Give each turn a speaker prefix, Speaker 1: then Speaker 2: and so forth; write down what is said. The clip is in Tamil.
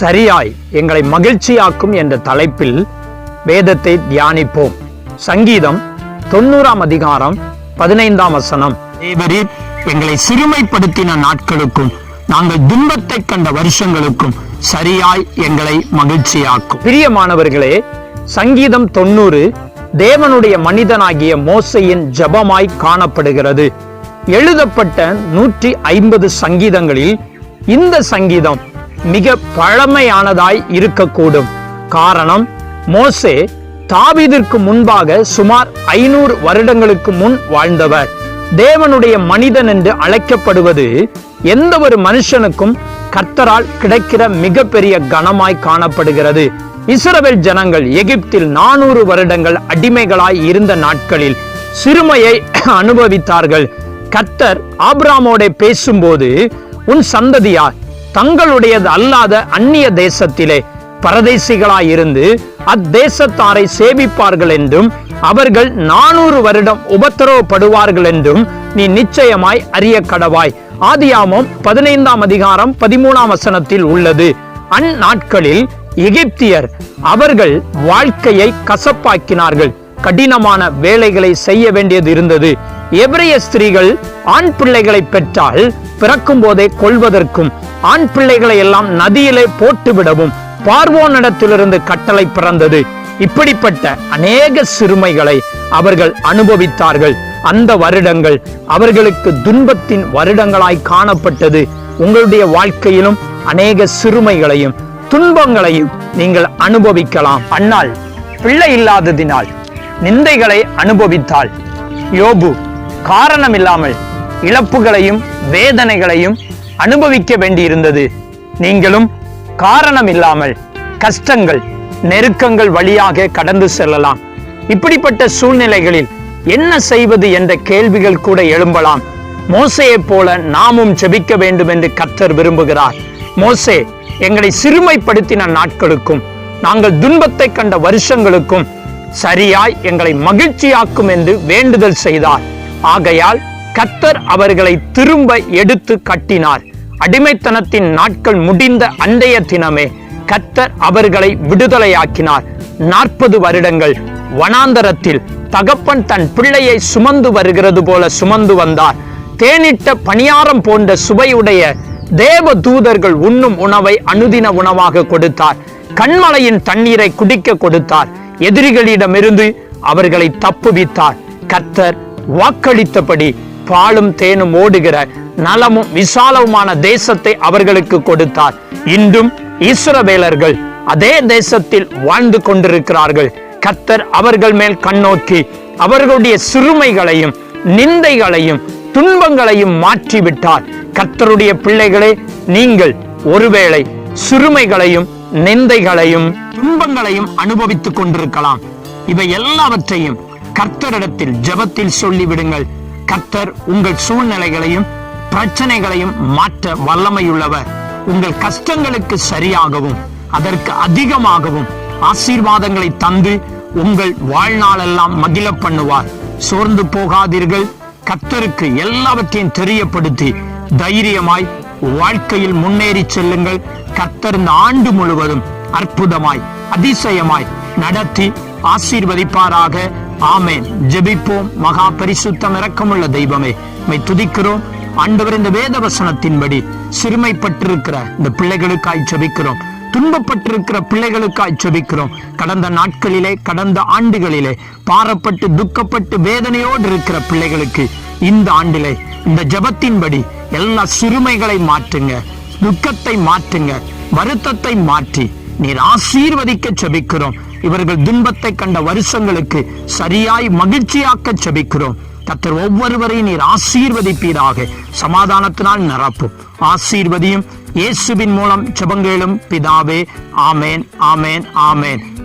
Speaker 1: சரியாய் எங்களை மகிழ்ச்சியாக்கும் என்ற தலைப்பில் வேதத்தை தியானிப்போம். சங்கீதம் தொண்ணூறாம் அதிகாரம் பதினைந்தாம் வசனம். தேவரீர் எங்களை சிறுமைப்படுத்தின நாட்களுக்கும் நாங்கள் துன்பத்தை கண்ட வருஷங்களுக்கும் சரியாய் எங்களை மகிழ்ச்சியாக்கும். பிரியமானவர்களே சங்கீதம் தொண்ணூறு தேவனுடைய மனிதனாகிய மோசையின் ஜபமாய் காணப்படுகிறது. எழுதப்பட்ட நூற்றி ஐம்பது சங்கீதங்களில் இந்த சங்கீதம் மிக பழமையானதாய் இருக்கக்கூடும். காரணம் மோசே தாவிதிற்கு முன்பாக சுமார் ஐநூறு வருடங்களுக்கு முன் வாழ்ந்தவர். தேவனுடைய மனிதன் என்று அழைக்கப்படுவது எந்த ஒரு மனுஷனுக்கும் கர்த்தரால் கிடைக்கிற மிகப்பெரிய கனமாய் காணப்படுகிறது. இஸ்ரவேல் ஜனங்கள் எகிப்தில் நானூறு வருடங்கள் அடிமைகளாய் இருந்த நாட்களில் சிறுமையை அனுபவித்தார்கள். கர்த்தர் ஆப்ராமோட பேசும்போது உன் சந்ததியார் தங்களுடையது அல்லாத அந்நிய தேசத்திலே பரதேசிகளாயிருந்து அத்தேசத்தாரை சேவிப்பார்கள் என்றும் அவர்கள் நானூறு வருடம் உபத்திரவப்படுவார்கள் என்றும் நீ நிச்சயமாய் அறிய கடவாய் ஆதியாமம் பதினைந்தாம் அதிகாரம் பதிமூணாம் வசனத்தில் உள்ளது. அந்நாட்களில் எகிப்தியர் அவர்கள் வாழ்க்கையை கசப்பாக்கினார்கள். கடினமான வேலைகளை செய்ய வேண்டியது இருந்தது. எபிரிய ஸ்திரீகள் ஆண் பிள்ளைகளை பெற்றால் பிறக்கும் போதே கொள்வதற்கும் ஆண் பிள்ளைகளை எல்லாம் நதியிலே போட்டுவிடவும் பார்வோனிடத்திலிருந்து கட்டளை பிறந்தது. இப்படிப்பட்ட அநேக சிறுமைகளை அவர்கள் அனுபவித்தார்கள். அந்த வருடங்கள் அவர்களுக்கு துன்பத்தின் வருடங்களாய் காணப்பட்டது. உங்களுடைய வாழ்க்கையிலும் அநேக சிறுமைகளையும் துன்பங்களையும் நீங்கள் அனுபவிக்கலாம். அன்னால் பிள்ளை இல்லாததினால் நிந்தைகளை அனுபவித்தாள். யோபு காரணமில்லாமல் இழப்புகளையும் வேதனைகளையும் அனுபவிக்க வேண்டியிருந்தது. நீங்களும் காரணமில்லாமல் கஷ்டங்கள் நெருக்கங்கள் வழியாக கடந்து செல்லலாம். இப்படிப்பட்ட சூழ்நிலைகளில் என்ன செய்வது என்ற கேள்விகள் கூட எழும்பலாம். மோசையைப் போல நாமும் ஜெபிக்க வேண்டும் என்று கர்த்தர் விரும்புகிறார். மோசே எங்களை சிறுமைப்படுத்தின நாட்களுக்கும் நாங்கள் துன்பத்தை கண்ட வருஷங்களுக்கும் சரியாய் எங்களை மகிழ்ச்சியாக்கும் என்று வேண்டுதல் செய்தார். ஆகையால் கத்தர் அவர்களை திரும்ப எடுத்து கட்டினார். அடிமைத்தனத்தின் நாட்கள் முடிந்த அண்டைய தினமே கத்தர் அவர்களை விடுதலையாக்கினார். நாற்பது வருடங்கள் வனாந்தரத்தில் தகப்பன் தன் பிள்ளையை சுமந்து வருகிறது போல சுமந்து வந்தார். தேனிட்ட பணியாரம் போன்ற சுவையுடைய தேவ தூதர்கள் உண்ணும் உணவை அனுதின உணவாக கொடுத்தார். கண்மலையின் தண்ணீரை குடிக்க கொடுத்தார். எதிரிகளிடமிருந்து அவர்களை தப்புவித்தார். கத்தர் வாக்களித்தபடி பாலும் தேனும் ஓடுகிற நலமும் விசாலவுமான தேசத்தை அவர்களுக்கு கொடுத்தார். இன்றும் இஸ்ரவேலர்கள் அதே தேசத்தில் வாழ்ந்து கொண்டிருக்கிறார்கள். கர்த்தர் அவர்கள் மேல் கண்ணோக்கி அவர்களுடைய சிறுமைகளையும் நிந்தைகளையும் துன்பங்களையும் மாற்றிவிட்டார். கத்தருடைய பிள்ளைகளே நீங்கள் ஒருவேளை சிறுமைகளையும் நிந்தைகளையும் துன்பங்களையும் அனுபவித்துக் கொண்டிருக்கலாம். இவை எல்லாவற்றையும் கர்த்தரிடத்தில் ஜபத்தில் சொல்லிவிடுங்கள். கர்த்தர் உங்கள் சூழ்நிலைகளையும் பிரச்சனைகளையும் மாற்ற வல்லமையுள்ளவர். உங்கள் கஷ்டங்களுக்கு சரியாகவும் அதற்கு அதிகமாகவும் ஆசீர்வாதங்களை தந்து உங்கள் வாழ்நாளெல்லாம் மகிழ பண்ணுவார். சோர்ந்து போகாதீர்கள். கர்த்தருக்கு எல்லாவற்றையும் தெரியப்படுத்தி தைரியமாய் வாழ்க்கையில் முன்னேறி செல்லுங்கள். கர்த்தர் இந்த ஆண்டு முழுவதும் அற்புதமாய் அதிசயமாய் நடத்தி ஆசீர்வதிப்பாராக. ஆமேன். ஜெபிப்போம். மகா பரிசுத்தம் இறக்கமுள்ள தெய்வமே மை துதிக்கிறோம். ஆண்டவர் இந்த வேத வசனத்தின்படி சிறுமைப்பட்டிருக்கிற இந்த பிள்ளைகளுக்காய் ஜெபிக்கிறோம். துன்பப்பட்டிருக்கிற பிள்ளைகளுக்காய் ஜெபிக்கிறோம். கடந்த நாட்களிலே கடந்த ஆண்டுகளிலே பாரப்பட்டு துக்கப்பட்டு வேதனையோடு இருக்கிற பிள்ளைகளுக்கு இந்த ஆண்டிலே இந்த ஜபத்தின்படி எல்லா சிறுமைகளை மாற்றுங்க துக்கத்தை மாற்றுங்க வருத்தத்தை மாற்றி நீர் ஆசீர்வதிக்க ஜெபிக்கிறோம். இவர்கள் துன்பத்தை கண்ட வருஷங்களுக்கு சரியாய் மகிழ்ச்சியாக்க செபிக்கிறோம். கத்தர் ஒவ்வொருவரையும் நீர் ஆசீர்வதிப்பீராக. சமாதானத்தினால் நிரப்பும். ஆசீர்வதியும் இயேசுவின் மூலம் செபங்கேளும் பிதாவே. ஆமேன் ஆமேன் ஆமேன்.